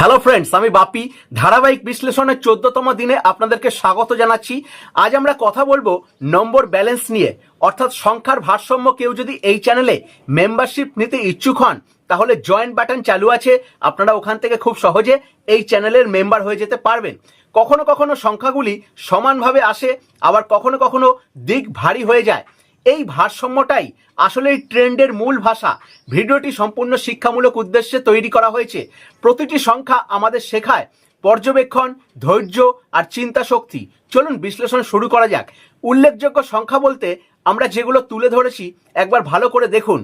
Hello friends আমি বাপি ধারাবাহিক বিশ্লেষণের চোদ্দতম দিনে আপনাদেরকে স্বাগত জানাচ্ছি। আজ আমরা কথা বলব নম্বর ব্যালেন্স নিয়ে। অর্থাৎ সংখ্যার ভারসাম্য কেউ যদি এই চ্যানেলে মেম্বারশিপ নিতে ইচ্ছুক হন, তাহলে জয়েন্ট বাটন চালু আছে। আপনারা ওখান থেকে খুব সহজে এই চ্যানেলের মেম্বার হয়ে যেতে পারবেন। কখনো কখনো সংখ্যাগুলি সমানভাবে আসে, আবার কখনো কখনো দিক ভারী হয়ে যায়। এই ভারসাম্যটাই আসলে এই ট্রেন্ডের মূল ভাষা। ভিডিওটি সম্পূর্ণ শিক্ষামূলক উদ্দেশ্যে তৈরি করা হয়েছে। প্রতিটি সংখ্যা আমাদের শেখায় পর্যবেক্ষণ, ধৈর্য আর চিন্তা শক্তি চলুন বিশ্লেষণ শুরু করা যাক। উল্লেখযোগ্য সংখ্যা বলতে আমরা যেগুলো তুলে ধরেছি, একবার ভালো করে দেখুন।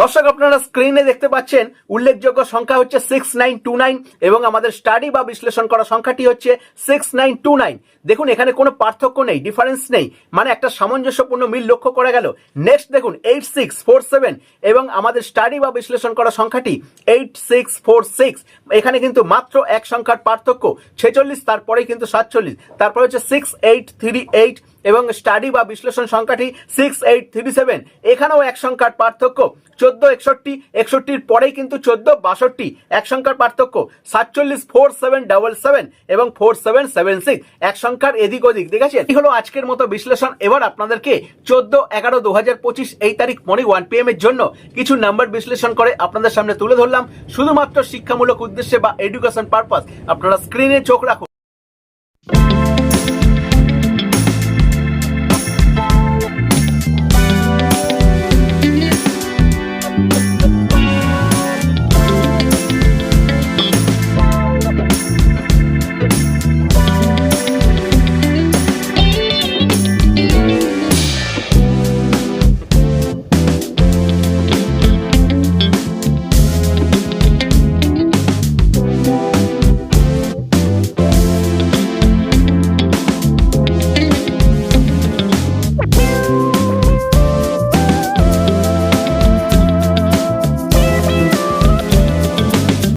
দর্শক, আপনারা স্ক্রিনে দেখতে পাচ্ছেন, উল্লেখযোগ্য সংখ্যা হচ্ছে সিক্স নাইন টু নাইন এবং আমাদের স্টাডি বা বিশ্লেষণ করা সংখ্যাটি হচ্ছে সিক্স নাইন টু নাইন দেখুন, এখানে কোনো পার্থক্য নেই ডিফারেন্স নেই। মানে একটা সামঞ্জস্যপূর্ণ মিল লক্ষ্য করা গেল। নেক্সট দেখুন এইট সিক্স ফোর সেভেন এবং আমাদের স্টাডি বা বিশ্লেষণ করা সংখ্যাটি এইট সিক্স ফোর সিক্স এখানে কিন্তু মাত্র এক সংখ্যার পার্থক্য, ছেচল্লিশ, তারপরেই কিন্তু সাতচল্লিশ। তারপরে হচ্ছে সিক্স এইট থ্রি এইট এবং স্টাডি বা বিশ্লেষণ সংখ্যাটি সিক্স এইট থ্রি সেভেন এখানেও এক সংখ্যার পার্থক্য। চোদ্দ, একষট্টি। একষট্টির পরেই কিন্তু চোদ্দ, বাষট্টি। এক সংখ্যার পার্থক্য। সাতচল্লিশ ফোর সেভেন ডাবল সেভেন এবং ফোর সেভেন সেভেন সিক্স এক সংখ্যার এদিক ওদিক দেখেছেন এই হলো আজকের মতো বিশ্লেষণ। এবার আপনাদেরকে চোদ্দ, এগারো দু হাজার পঁচিশ এই তারিখ মর্নিং ওয়ান পি এম এর জন্য কিছু নাম্বার বিশ্লেষণ করে আপনাদের সামনে তুলে ধরলাম। শুধুমাত্র শিক্ষামূলক উদ্দেশ্যে বা এডুকেশন পারপাস আপনারা স্ক্রিনে চোখ রাখুন।